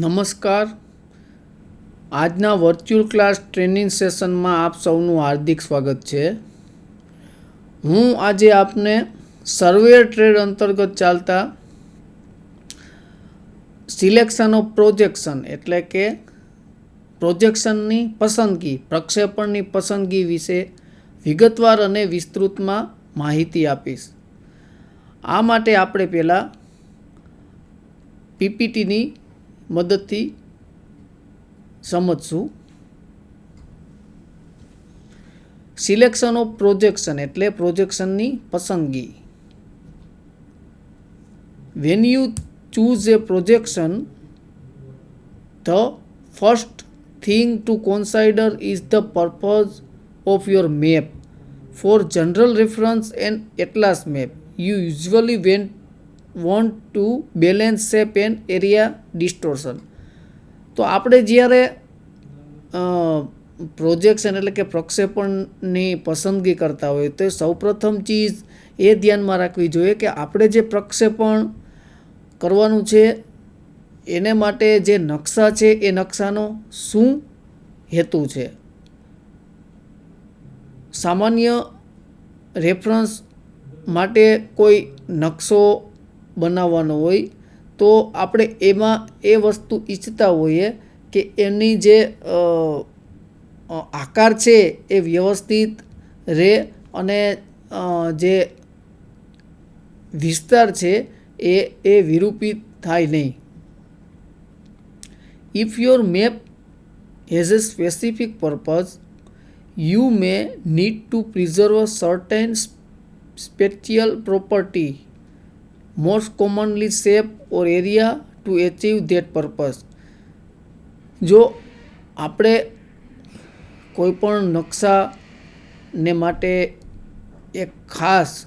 નમસ્કાર. આજના virtual class training સેશનમાં આપ સૌનું હાર્દિક સ્વાગત છે. હું આજે આપને સર્વેર ટ્રેડ અંતર્ગત ચાલતા સિલેક્શન ઓફ પ્રોજેક્શન એટલે કે પ્રોજેક્શનની પસંદગી, પ્રક્ષેપણની પસંદગી વિશે વિગતવાર અને વિસ્તૃતમાં માહિતી આપીશ. આ માટે આપણે પહેલાં પીપીટીની મદદથી સમજશું. સિલેક્શન ઓફ પ્રોજેક્શન એટલે પ્રોજેક્શનની પસંદગી. When you choose a projection the first thing to consider is the purpose of your map for general reference and atlas map you usually when want to balance છે pen area distortion તો આપણે જ્યારે projection એટલે કે પ્રક્ષેપણની પસંદગી કરતા હોય, તો સૌપ્રથમ ચીજ એ ધ્યાનમાં રાખવી જોઈએ કે આપણે જે પ્રક્ષેપણ કરવાનું છે, એને માટે જે નકશા છે, એ નકશાનો શું હેતુ છે? સામાન્ય રેફરન્સ માટે કોઈ નકશો બનાવવાનો હોય, તો આપણે એમાં એ વસ્તુ ઈચ્છતા હોઈએ કે એની જે આકાર છે એ વ્યવસ્થિત રહે અને જે વિસ્તાર છે એ એ વિરૂપિત થાય નહીં. If your map has a specific purpose you may need to preserve certain certain spatial property, commonly shape or area to achieve that purpose જો આપણે કોઈ પણ નકશાને માટે એક ખાસ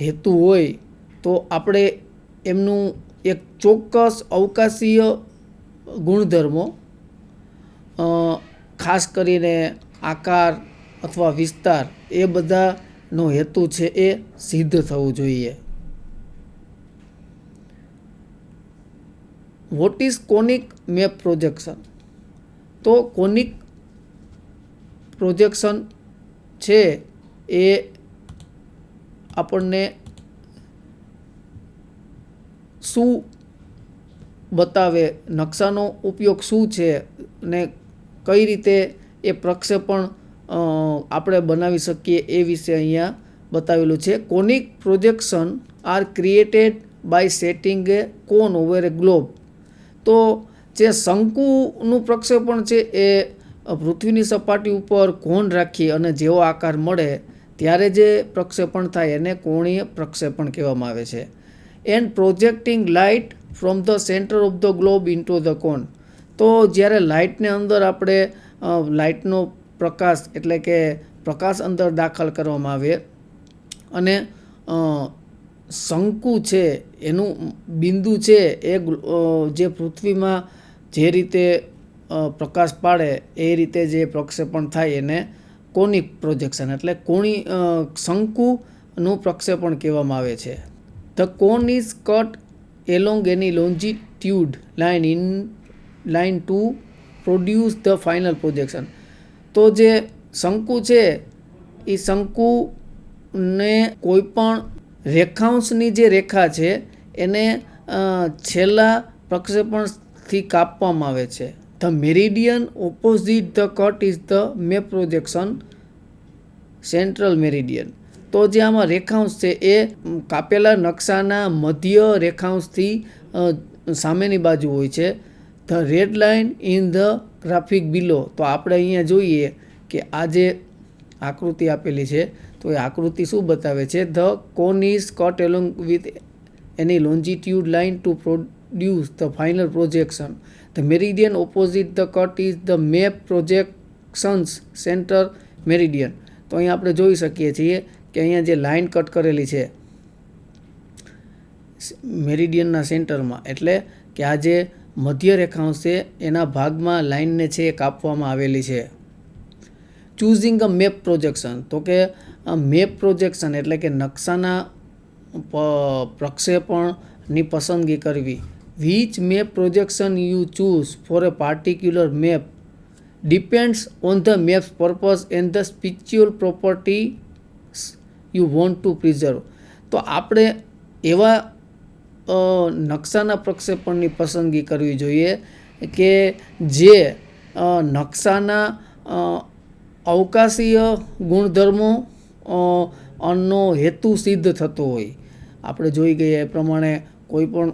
હેતુ હોય તો આપણે એમનું એક ચોક્કસ અવકાશીય ગુણધર્મો ખાસ કરીને આકાર અથવા વિસ્તાર એ બધાનો હેતુ છે એ સિદ્ધ થવું જોઈએ. What is conic map projection તો કોનિક પ્રોજેક્શન છે એ આપણને શું બતાવે, નકશાનો ઉપયોગ શું છે ને કઈ રીતે એ પ્રક્ષેપણ આપણે બનાવી શકીએ એ વિશે અહીંયા બતાવેલું છે. Conic projection are created by setting a cone over a globe તો જે શંકુનું પ્રક્ષેપણ છે એ પૃથ્વીની સપાટી ઉપર કોણ રાખી અને જેવો આકાર મળે ત્યારે જે પ્રક્ષેપણ થાય એને કોણીય પ્રક્ષેપણ કહેવામાં આવે છે. And projecting light from the centre of the globe into the cone તો જ્યારે લાઇટને અંદર આપણે લાઇટનો પ્રકાશ એટલે કે પ્રકાશ અંદર દાખલ કરવામાં આવે અને શંકુ છે, એનું બિંદુ છે, એ જે પૃથ્વીમાં જે રીતે પ્રકાશ પાડે, એ રીતે જે પ્રક્ષેપણ થાય એને કોનિક પ્રોજેક્શન એટલે કોણી શંકુનું પ્રક્ષેપણ કહેવામાં આવે છે. The cone is cut along any longitude line in line to produce the final projection તો જે શંકુ છે, એ શંકુને કોઈ પણ રેખાંશની જે રેખા છે, એને છેલ્લા પ્રક્ષેપણથી કાપવામાં આવે છે. The meridian opposite the cut is the may projection central meridian તો જે આમાં રેખાંશ છે, એ કાપેલા નકશાના મધ્ય રેખાંશથી સામેની બાજુ હોય છે. The red line in the graphic below તો આપણે અહીંયા જોઈએ કે આ જે આકૃતિ આપેલી છે તો એ આકૃતિ શું બતાવે છે? The cone is cut along with any longitude line to produce the final projection the meridian opposite the cut is the map projections centre meridian તો અહીંયા આપણે જોઈ શકીએ છીએ કે અહીંયા જે લાઇન કટ કરેલી છે મેરિડિયનના સેન્ટરમાં એટલે કે આ જે મધ્ય રેખાંશ છે, એના ભાગમાં લાઇનને છે કાપવામાં આવેલી છે. ચૂઝિંગ અ મેપ પ્રોજેક્શન તો કે મેપ પ્રોજેક્શન એટલે કે નકશાના પ્રક્ષેપણની પસંદગી કરવી which map projection you choose for a particular map depends on the map's purpose and the spiritual properties you want to preserve તો આપણે એવા અ, નકશાના પ્રક્ષેપણની પસંદગી કરવી જોઈએ કે જે અ, નકશાના અ, અવકાશીય ગુણધર્મો નો હેતુ સિદ્ધ થતો હોય. આપણે જોઈ ગયા એ પ્રમાણે કોઈ પણ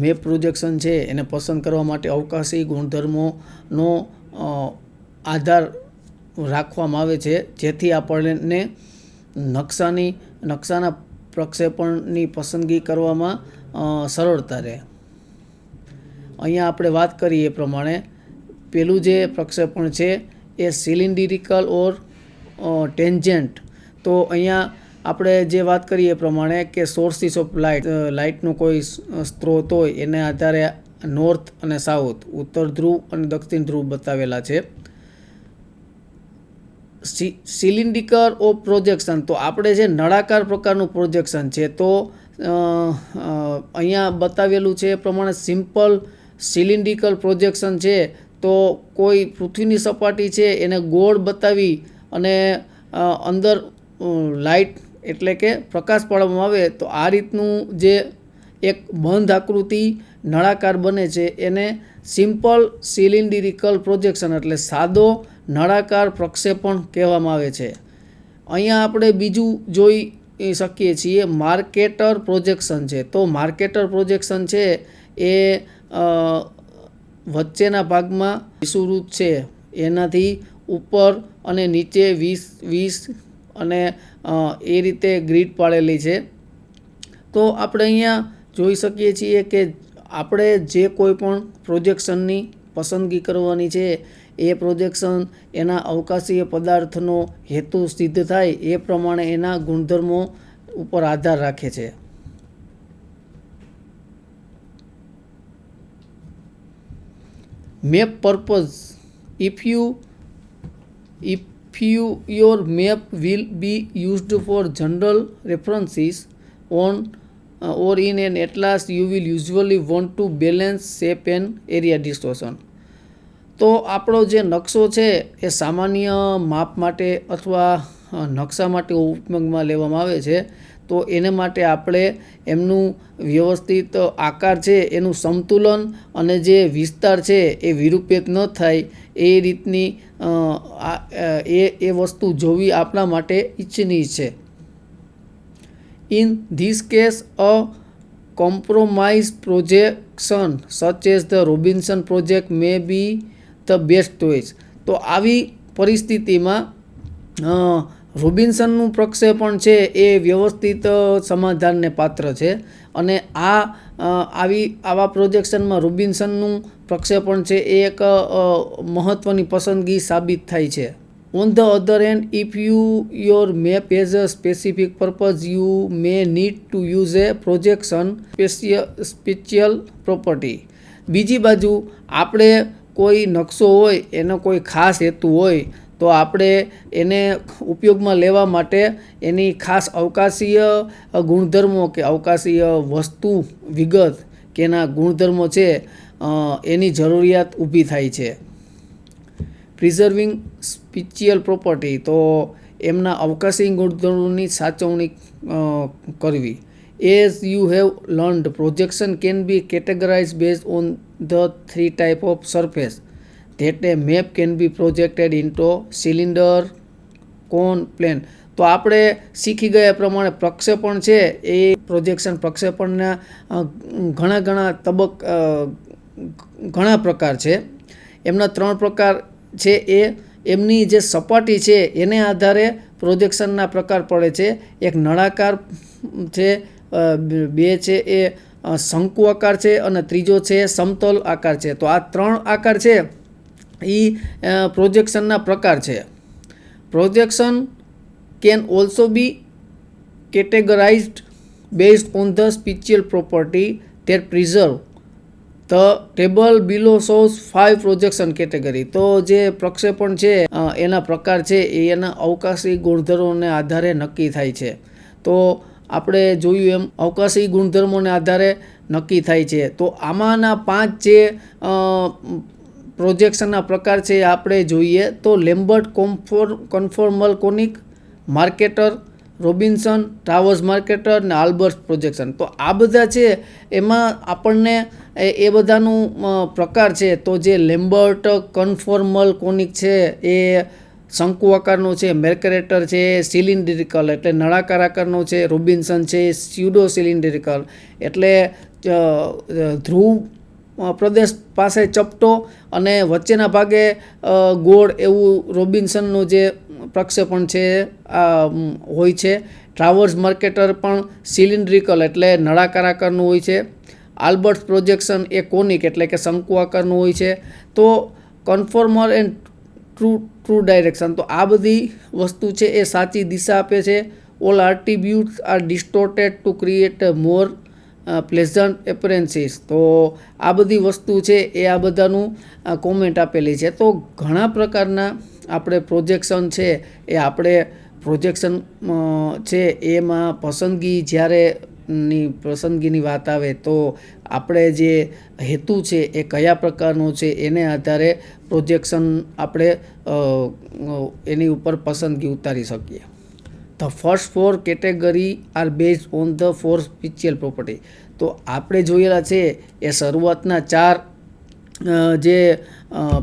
મેપ પ્રોજેક્શન છે, એને પસંદ કરવા માટે અવકાશી ગુણધર્મોનો આધાર રાખવામાં આવે છે. જેથી આપણને નકશાની, નકશાના પ્રક્ષેપણની પસંદગી કરવામાં સરળતા રહે. અહીંયા આપણે વાત કરીએ એ પ્રમાણે. પેલું જે પ્રક્ષેપણ છે એ સિલિન્ડિરિકલ ઓર ટેન્જન્ટ તો અહીંયા આપણે જે વાત કરીએ એ પ્રમાણે કે સોર્સિસ ઓફ લાઇટ લાઇટનો કોઈ સ્ત્રોત હોય એને આધારે નોર્થ અને સાઉથ ઉત્તર ધ્રુવ અને દક્ષિણ ધ્રુવ બતાવેલા છે. સિલિન્ડિકર ઓફ પ્રોજેક્શન તો આપણે જે નળાકાર પ્રકારનું પ્રોજેક્શન છે, તો અહીંયા બતાવેલું છે એ પ્રમાણે સિમ્પલ સિલિન્ડિકલ પ્રોજેક્શન છે. તો કોઈ પૃથ્વીની સપાટી છે એને ગોળ બતાવી અને અંદર લાઇટ એટલે કે પ્રકાશ પાડવામાં આવે તો આ રીતનું જે એક બંધ આકૃતિ નળાકાર બને છે એને સિમ્પલ સિલિન્ડિરિકલ પ્રોજેક્શન એટલે સાદો નળાકાર પ્રક્ષેપણ કહેવામાં આવે છે. અહીંયા આપણે બીજું જોઈ શકીએ છીએ માર્કેટર પ્રોજેક્શન છે. તો માર્કેટર પ્રોજેક્શન છે એ વચ્ચેના ભાગમાં વિષુવવૃત્ત છે. એનાથી ઉપર અને નીચે વીસ વીસ અને એ રીતે ગ્રીડ પાડેલી છે. તો આપણે અહીંયા જોઈ શકીએ છીએ કે આપણે જે કોઈ પણ પ્રોજેક્શનની પસંદગી કરવાની છે, એ પ્રોજેક્શન એના અવકાશીય પદાર્થનો હેતુ સિદ્ધ થાય એ પ્રમાણે એના ગુણધર્મો ઉપર આધાર રાખે છે. Purpose if you if you your map will be used for general references on uh, or in an atlas you will usually want to balance shape and area distortion તો આપણો જે નકશો છે એ સામાન્ય માપ માટે અથવા નકશા માટે ઉપયોગમાં લેવામાં આવે છે તો એને માટે આપણે એમનું વ્યવસ્થિત આકાર છે, એનું સંતુલન અને જે વિસ્તાર છે એ વિરૂપિત ન થાય એ રીતની એ એ વસ્તુ જોવી આપણા માટે ઈચ્છનીય છે in this case a compromise projection such as the Robinson project may be the best choice. તો આવી પરિસ્થિતિમાં રોબિન્સનનું પ્રક્ષેપણ છે એ વ્યવસ્થિત સમાધાનને પાત્ર છે. અને આ આવી, આવા પ્રોજેક્શનમાં રોબિન્સનનું પ્રક્ષેપણ છે એ એક મહત્ત્વની પસંદગી સાબિત થાય છે. On the other hand if you your map as a specific purpose you may need to use a projection spatial spatial property બીજી બાજુ, આપણે કોઈ નકશો હોય, એનો કોઈ ખાસ હેતુ હોય તો આપણે એને ઉપયોગમાં લેવા માટે એની ખાસ અવકાશીય ગુણધર્મો કે અવકાશીય વસ્તુ વિગત કે એના ગુણધર્મો છે એની જરૂરિયાત ઊભી થાય છે. પ્રિઝર્વિંગ સ્પિચ્યુઅલ પ્રોપર્ટી તો એમના અવકાશી ગુણધર્મોની સાચવણી કરવી. As you have learned projection can be categorise base on the three type of surface that a map can be projected into cylinder cone plane. તો આપણે શીખી ગયા પ્રમાણે પ્રક્ષેપણ છે એ પ્રોજેક્શન પ્રક્ષેપણના ઘણા ઘણા તબક ઘણા પ્રકાર છે. એમના ત્રણ પ્રકાર છે એ. એમની જે સપાટી છે એને આધારે પ્રોજેક્શનના પ્રકાર પડે છે. એક નળાકાર છે બે છે એ શંકુ આકાર છે અને ત્રીજો છે સમતલ આકાર છે. તો આ ત્રણ આકાર છે. એ પ્રોજેક્શનના પ્રકાર છે. Projection can also be categorised based on the spatial property that preserve the table below shows five projection category તો જે પ્રક્ષેપણ છે એના પ્રકાર છે, એ એના અવકાશી ગુણધર્મોને આધારે નક્કી થાય છે. તો આપણે જોયું એમ, અવકાશી ગુણધર્મોને આધારે નક્કી થાય છે. તો આમાંના પાંચ જે પ્રોજેક્શનના પ્રકાર છે એ આપણે જોઈએ તો Lambert કોમ્ફોર conformal conic, Mercator, Robinson transverse Mercator ને આલ્બર્ટ પ્રોજેક્શન. તો આ બધા છે એમાં આપણને એ બધાનું પ્રકાર છે. તો જે લેમ્બર્ટ કન્ફોર્મલ કોનિક છે એ શંકુ આકારનો છે, મેર્કરેટર છે, સિલિન્ડ્રિકલ એટલે નળાકાર આકારનો છે, રોબિન્સન છે, સ્યુડો સિલિન્ડ્રિકલ એટલે ધ્રુવ પ્રદેશ પાસે ચપટો અને વચ્ચેના ભાગે ગોળ એવું રોબિન્સનનું જે પ્રક્ષેપણ છે, આ હોય છે. ટ્રાવર્સ માર્કેટર પણ સિલિન્ડ્રિકલ એટલે નળાકાર આકારનું હોય છે. આલ્બર્ટ પ્રોજેક્શન એ કોનિક એટલે કે શંકુ આકારનું હોય છે. તો conformal and true true direction. તો આ બધી વસ્તુ છે એ સાચી દિશા આપે છે. All attributes are distorted to create more pleasant appearances તો આ બધી વસ્તુ છે એ આ બધાનું કોમેન્ટ આપેલી છે. તો ઘણા પ્રકારના આપણે પ્રોજેક્શન છે એ આપણે પ્રોજેક્શન છે એમાં પસંદગી જ્યારે ની પસંદગીની વાત આવે તો આપણે જે હેતુ છે એ કયા પ્રકારનો છે એને આધારે પ્રોજેક્શન આપણે એની ઉપર પસંદગી ઉતારી શકીએ. The first four category are base on the four spiritual property તો આપણે જોયેલા છે, એ શરૂઆતના ચાર જે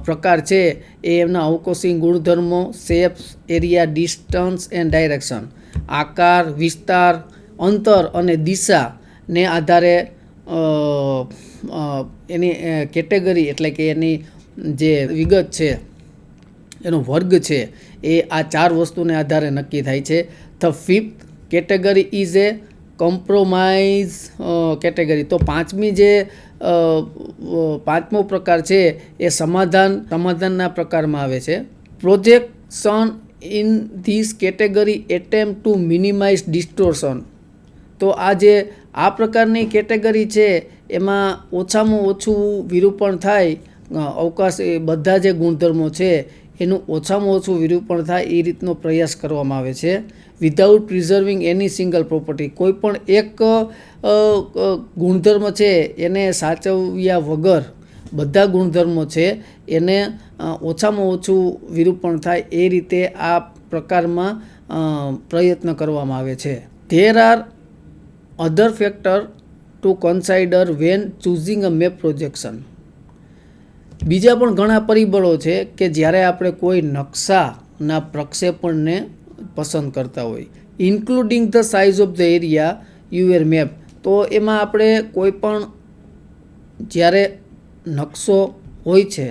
પ્રકાર છે, એ એમના અવકોશી ગુણધર્મો, shapes, area, distance and direction. આકાર, વિસ્તાર, અંતર અને દિશાને આધારે એની કેટેગરી એટલે કે એની જે વિગત છે, એનો વર્ગ છે એ આ ચાર વસ્તુને આધારે નક્કી થાય છે. The fifth category is a compromise category તો પાંચમી જે પાંચમો પ્રકાર છે એ સમાધાન, સમાધાનના પ્રકારમાં આવે છે. Projection in this category attempt to minimise distortion તો આ જે, આ પ્રકારની કેટેગરી છે એમાં ઓછામાં ઓછું વિરૂપણ થાય અવકાશ એ બધા જે ગુણધર્મો છે એનું ઓછામાં ઓછું વિરૂપણ થાય એ રીતનો પ્રયાસ કરવામાં આવે છે. Without preserving any single property કોઈ પણ એક ગુણધર્મ છે, એને સાચવ્યા વગર બધા ગુણધર્મો છે, એને ઓછામાં ઓછું વિરૂપણ થાય એ રીતે આ પ્રકારમાં પ્રયત્ન કરવામાં આવે છે. There are other factor to consider when choosing a map projection બીજા પણ ઘણા પરિબળો છે કે જ્યારે આપણે કોઈ નકશાના પ્રક્ષેપણને પસંદ કરતા હોય including the size of the area you are map તો એમાં આપણે કોઈ પણ જ્યારે નકશો હોય છે,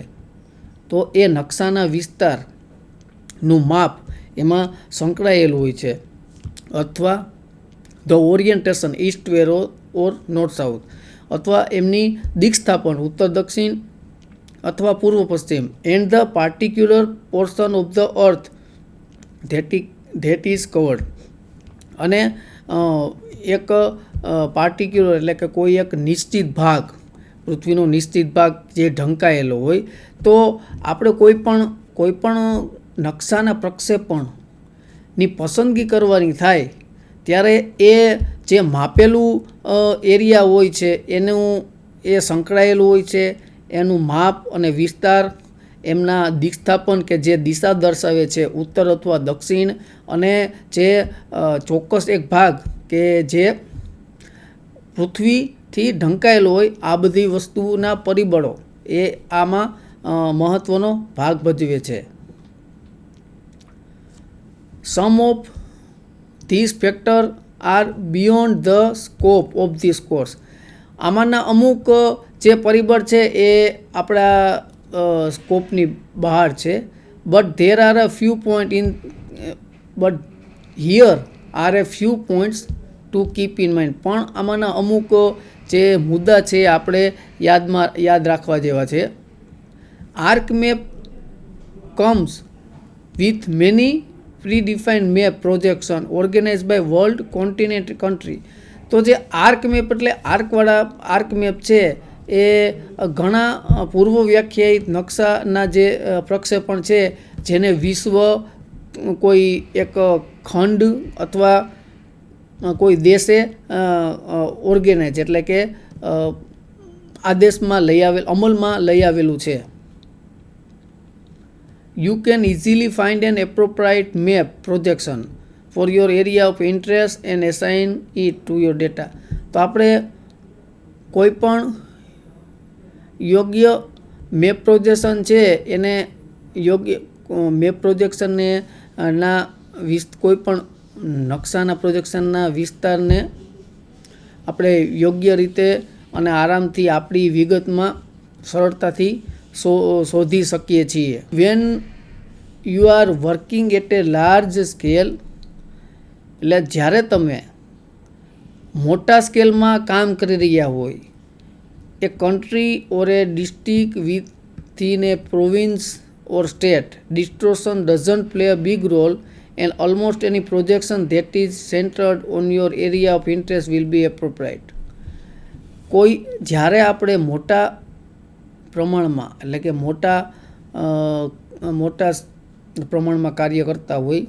તો એ નકશાના વિસ્તારનું માપ એમાં સંકળાયેલું હોય છે. અથવા ધ ઓરિએન્ટેશન ઈસ્ટ વેરો ઓર નોર્થ સાઉથ અથવા એમની દિક્સ્થાપન, ઉત્તર દક્ષિણ અથવા પૂર્વ પશ્ચિમ. And the particular portion of the earth that that is covered અને એક પાર્ટિક્યુલર એટલે કે કોઈ એક નિશ્ચિત ભાગ, પૃથ્વીનો નિશ્ચિત ભાગ જે ઢંકાયેલો હોય, તો આપણે કોઈ પણ, કોઈ નકશાના પ્રક્ષેપણની પસંદગી કરવાની થાય, ત્યારે એ જે માપેલું એરિયા હોય છે, એનું એ સંકળાયેલું હોય છે એનું માપ અને વિસ્તાર, એમના દિક્સ્થાપન કે જે દિશા દર્શાવે છે, ઉત્તર અથવા દક્ષિણ, અને જે ચોક્કસ એક ભાગ કે જે પૃથ્વીથી ઢંકાયેલો હોય, આ બધી વસ્તુના પરિબળો એ આમાં મહત્ત્વનો ભાગ ભજવે છે. Some of this factor are beyond the scope of this course આમાંના અમુક જે પરિબળ છે એ આપણા સ્કોપની બહાર છે. But there are a few point in but here are a few points to keep in mind પણ આમાંના અમુક, જે મુદ્દા છે આપણે યાદમાં, યાદ રાખવા જેવા છે. ArcMap comes with many many predefined map projection organise by world continent country તો જે આર્ક મેપ એટલે આર્કવાળા આર્ક મેપ છે એ ઘણા પૂર્વ વ્યાખ્યાયિત નકશાના જે પ્રક્ષેપણ છે જેને વિશ્વ કોઈ એક ખંડ અથવા કોઈ દેશે ઓર્ગેનાઇઝ એટલે કે આદેશમાં લઈ આવેલ અમલમાં લઈ આવેલું છે you can easily find an appropriate map projection for your area of interest and assign it to your data તો આપણે કોઈ પણ યોગ્ય મેપ પ્રોજેક્શન છે, એને યોગ્ય મેપ પ્રોજેક્શનને ના વિસ કોઈ પણ નકશાના પ્રોજેક્શનના વિસ્તારને આપણે યોગ્ય રીતે અને આરામથી આપણી વિગતમાં સરળતાથી શો, શોધી શકીએ છીએ. When you are working at a large scale એટલે જ્યારે તમે મોટા સ્કેલમાં કામ કરી રહ્યા હોય એ country or a district within a province or state distortion doesn't play a big role and almost any projection that is centered on your area of interest will be appropriate કોઈ જ્યારે આપણે મોટા પ્રમાણમાં એટલે કે મોટા અ, મોટા પ્રમાણમાં કાર્ય કરતા હોય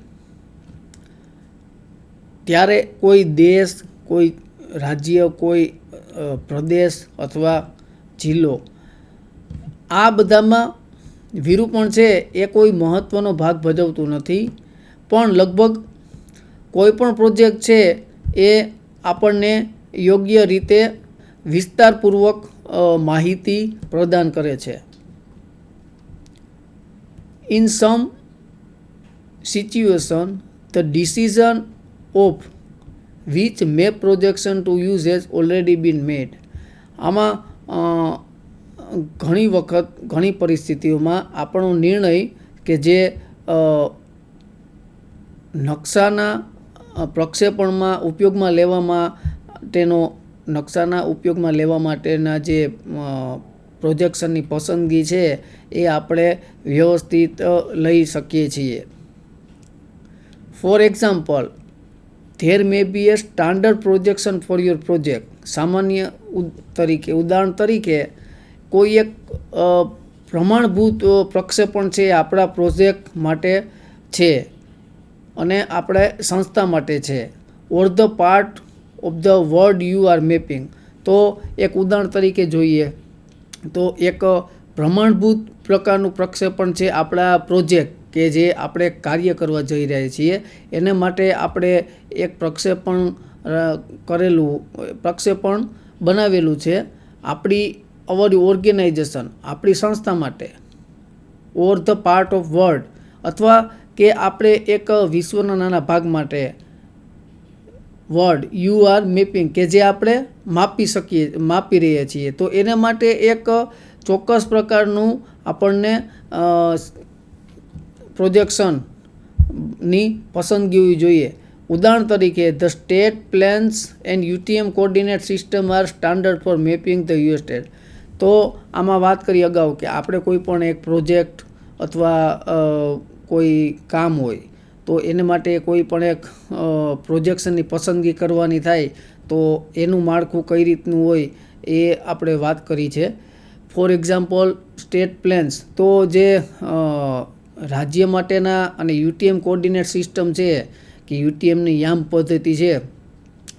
ત્યારે કોઈ દેશ કોઈ રાજ્ય કોઈ અ, પ્રદેશ અથવા જિલ્લો. આ બધામાં વિરૂપણ છે એ કોઈ મહત્ત્વનો ભાગ ભજવતું નથી. પણ લગભગ કોઈ પણ પ્રોજેક્ટ છે એ આપણને યોગ્ય રીતે વિસ્તારપૂર્વક માહિતી પ્રદાન કરે છે. In some situation the decision of which map projection to use has already been made આમાં ઘણી વખત, ઘણી પરિસ્થિતિઓમાં આપણો નિર્ણય કે જે નકશાના પ્રક્ષેપણમાં ઉપયોગમાં લેવા માટેનો નકશાના ઉપયોગમાં લેવા માટેના જે પ્રોજેક્શનની પસંદગી છે, એ આપણે વ્યવસ્થિત લઈ શકીએ છીએ. For example there may be a standard projection for your project સામાન્ય તરીકે, ઉદાહરણ તરીકે, કોઈ એક પ્રમાણભૂત પ્રક્ષેપણ છે એ આપણા પ્રોજેક્ટ માટે છે અને આપણે સંસ્થા માટે છે. Or the part of the word you are mapping તો એક ઉદાહરણ તરીકે જોઈએ, તો એક પ્રમાણભૂત પ્રકારનું પ્રક્ષેપણ છે આપણા પ્રોજેક્ટ. કે જે આપણે કાર્ય કરવા જઈ રહ્યા છીએ, એને માટે આપણે એક પ્રક્ષેપણ કરેલું, પ્રક્ષેપણ બનાવેલું છે આપણી અવર ઓર્ગેનાઇઝેશન આપણી સંસ્થા માટે. Or the part of world અથવા કે આપણે એક વિશ્વના નાના ભાગ માટે. વર્ડ યુ આર મેપિંગ કે જે આપણે માપી શકીએ, માપી રહ્યા છીએ. તો એને માટે એક ચોક્કસ પ્રકારનું આપણને પ્રોજેક્શનની પસંદગી હોવી જોઈએ. ઉદાહરણ તરીકે, the state planes and UTM coordinate system are standard for mapping the US state. તો આમાં વાત કરી અગાઉ કે આપણે કોઈ પણ એક પ્રોજેક્ટ અથવા કોઈ કામ હોય, તો એને માટે કોઈ પણ એક પ્રોજેક્શનની પસંદગી કરવાની થાય, તો એનું માળખું કઈ રીતનું હોય એ આપણે વાત કરી છે. For example, state planes. તો જે રાજ્ય માટેના અને યુટીએમ કોર્ડિનેટ સિસ્ટમ છે કે યુટીએમની યામ પદ્ધતિ છે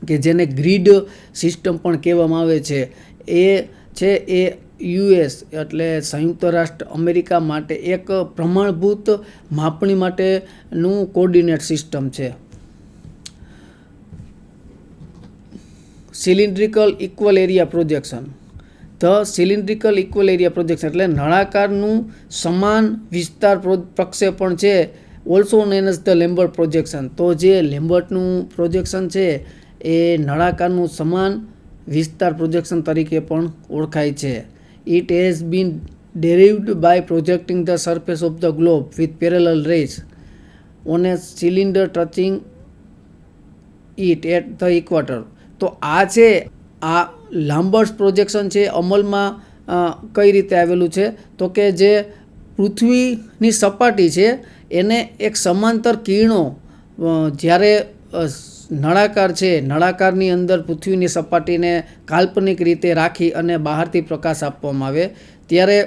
કે જેને ગ્રીડ સિસ્ટમ પણ કહેવામાં આવે છે. એ છે એ યુએસ એટલે સંયુક્ત રાષ્ટ્ર અમેરિકા માટે એક પ્રમાણભૂત માપણી માટેનું કોર્ડિનેટ સિસ્ટમ છે. Cylindrical equal area projection. The cylindrical equal area projection એટલે નળાકારનું સમાન વિસ્તાર પ્રો- પ્રક્ષેપણ છે also known as the Lambert projection તો જે લેમ્બર્ટનું પ્રોજેક્શન છે, એ નળાકારનું સમાન વિસ્તાર પ્રોજેક્શન તરીકે પણ ઓળખાય છે. It has been derived by projecting the surface of the globe with parallel rays on a cylinder touching it at the equator તો આ છે આ લાંબર્સ પ્રોજેક્શન છે, અમલમાં કઈ રીતે આવેલું છે? તો કે જે પૃથ્વીની સપાટી છે, એને એક સમાંતર કિરણો જ્યારે નળાકાર છે, નળાકારની અંદર પૃથ્વીની સપાટીને કાલ્પનિક રીતે રાખી અને બહારથી પ્રકાશ આપવામાં આવે, ત્યારે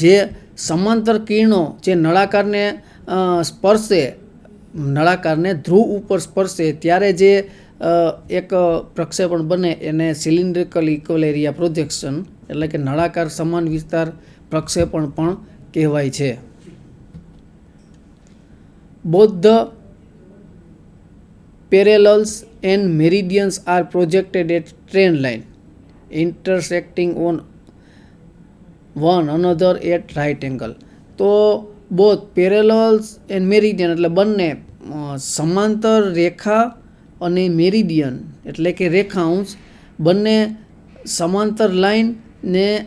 જે સમાંતર કિરણો જે નળાકારને સ્પર્શે, નળાકારને ધ્રુવ ઉપર સ્પર્શે, ત્યારે જે એક પ્રક્ષેપણ બને એને સિલિન્ડ્રિકલ ઇક્વલ એરિયા પ્રોજેક્શન એટલે કે નળાકાર સમાન વિસ્તાર પ્રક્ષેપણ પણ કહેવાય છે the parallels and meridians are projected at trend line intersecting on one another at right angle તો both parallels and meridian એટલે બંને સમાંતર રેખા અને મેરિડિયન, એટલે કે રેખાંશ, બંને સમાંતર લાઈનને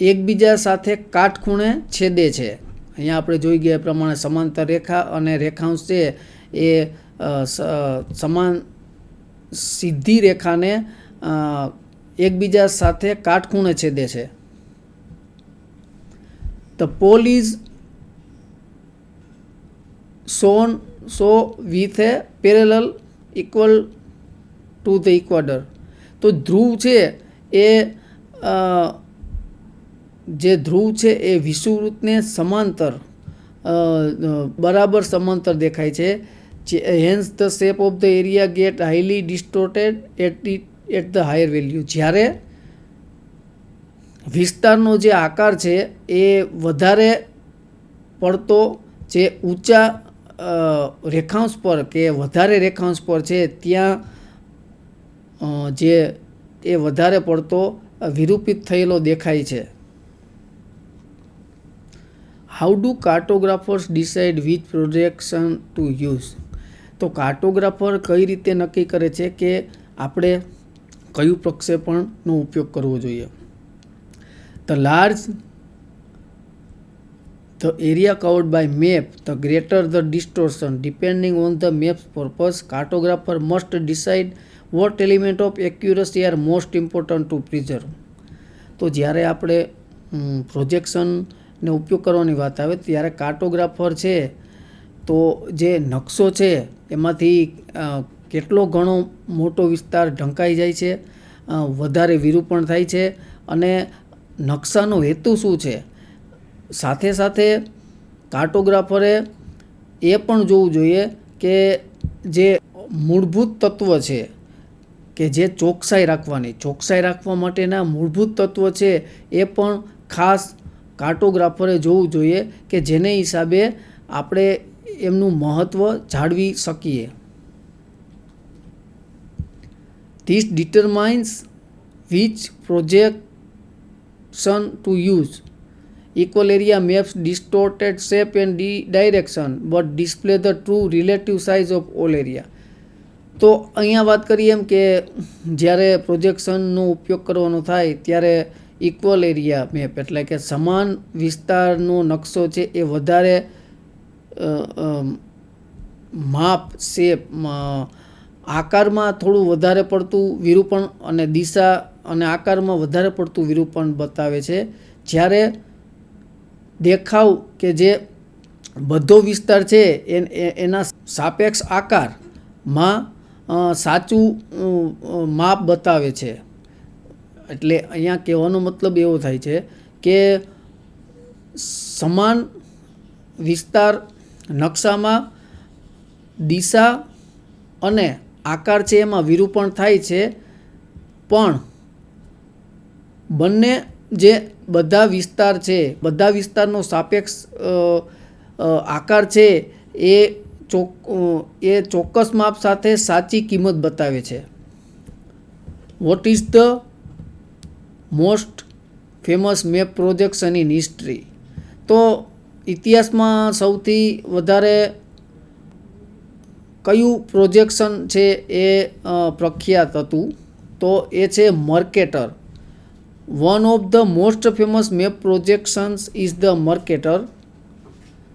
એકબીજા સાથે કાટખૂણે છેદે છે. અહીંયા આપણે જોઈ ગયા પ્રમાણે સમાંતર રેખા અને રેખાંશ છે એ સમાન સીધી રેખાને એકબીજા સાથે કાટખૂણે છેદે છે. The pole is shown so with a parallel equal to the equator તો ધ્રુવ છે એ જે ધ્રુવ છે એ વિષુવવૃત્તને સમાંતર બરાબર સમાંતર દેખાય છે. Hence the shape of the area get highly distorted at at the higher value જ્યારે વિસ્તારનો જે આકાર છે એ વધારે પડતો, જે ઊંચા રેખાંશ પર કે વધારે રેખાંશ પર છે, ત્યાં જે એ વધારે પડતો વિરૂપિત થયેલો દેખાય છે. How do cartographers decide which projection to use તો કાર્ટોગ્રાફર કઈ રીતે નક્કી કરે છે કે આપણે કયું પ્રક્ષેપણનો ઉપયોગ કરવો જોઈએ? The large the area covered by map the greater the distortion depending on the map's purpose cartographer must decide what element of accuracy are most important to preserve તો જ્યારે આપણે પ્રોજેક્શનને ઉપયોગ કરવાની વાત આવે ત્યારે કાર્ટોગ્રાફર છે તો જે નકશો છે એમાંથી કેટલો ઘણો મોટો વિસ્તાર ઢંકાઈ જાય છે વધારે વિરૂપણ થાય છે અને નકશાનો હેતુ શું છે સાથે સાથે કાર્ટોગ્રાફરે એ પણ જોવું જોઈએ કે જે મૂળભૂત તત્વ છે કે જે ચોકસાઈ રાખવાની, ચોકસાઈ રાખવા માટેના મૂળભૂત તત્વ છે એ પણ ખાસ કાર્ટોગ્રાફરે જોવું જોઈએ કે જેને હિસાબે આપણે એમનું મહત્ત્વ જાળવી શકીએ. This determines which projection to use equal area maps distorted shape and di- direction, but display the true relative size of all area. તો અહીંયા વાત કરીએ એમ કે જ્યારે પ્રોજેક્શનનો ઉપયોગ કરવાનો થાય, ત્યારે ઇક્વલ એરિયા મેપ એટલે કે સમાન વિસ્તારનો નકશો છે, એ વધારે માપ શેપ આકારમાં થોડું વધારે પડતું વિરૂપણ અને દિશા અને આકારમાં વધારે પડતું વિરૂપણ બતાવે છે. જ્યારે દેખાવ કે જે બધો વિસ્તાર છે એના સાપેક્ષ આકારમાં સાચું માપ બતાવે છે. એટલે અહીંયા કહેવાનો મતલબ એવો થાય છે કે સમાન વિસ્તાર નકશામાં દિશા અને આકાર છે એમાં વિરૂપણ થાય છે. પણ બંને જે બધા વિસ્તાર છે, બધા વિસ્તારનો સાપેક્ષ આકાર છે, એ ચોક એ ચોક્કસ માપ સાથે સાચી કિંમત બતાવે છે. What is the most famous map projection in history તો ઇતિહાસમાં સૌથી વધારે કયું પ્રોજેક્શન છે એ પ્રખ્યાત હતું? તો એ છે Mercator one of the most famous map projections is the Mercator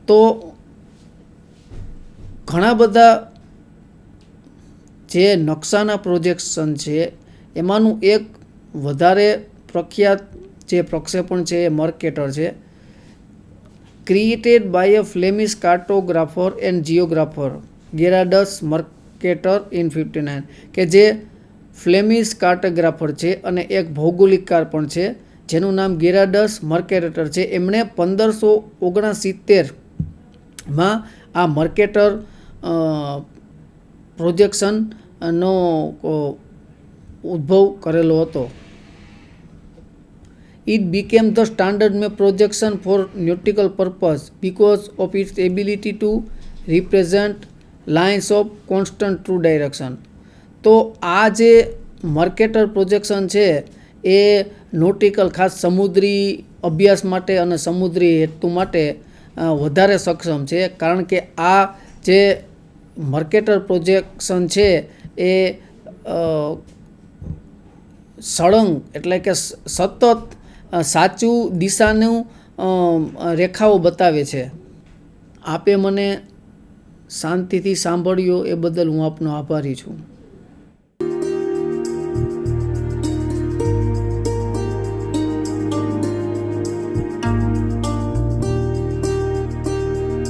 તો ઘણા બધા જે નકશાના પ્રોજેક્શન છે, એમાંનું એક વધારે પ્રખ્યાત જે પ્રક્ષેપણ છે એ મર્કેટર છે. Created by a Flemish cartographer and geographer Gerardus Mercator in fifty nine કે જે ફ્લેમિશ કાર્ટોગ્રાફર છે અને એક ભૌગોલિકકાર પણ છે જેનું નામ ગેરાડસ મર્કેટર છે એમણે પંદરસો ઓગણસિત્તેરમાં આ મર્કેટર પ્રોજેક્શન નો અ, ઉદ્ભવ કરેલો હતો It became the standard map projection for nautical purpose because of its ability to represent lines of constant true direction. તો આ જે મર્કેટર પ્રોજેક્શન છે, એ નોટિકલ ખાસ સમુદ્રી અભ્યાસ માટે અને સમુદ્રી હેતુ માટે વધારે સક્ષમ છે. કારણ કે આ જે મર્કેટર પ્રોજેક્શન છે, એ સળંગ એટલે કે સતત સાચું દિશાનું રેખાઓ બતાવે છે. આપે મને શાંતિથી સાંભળ્યો એ બદલ હું આપનો આભારી છું.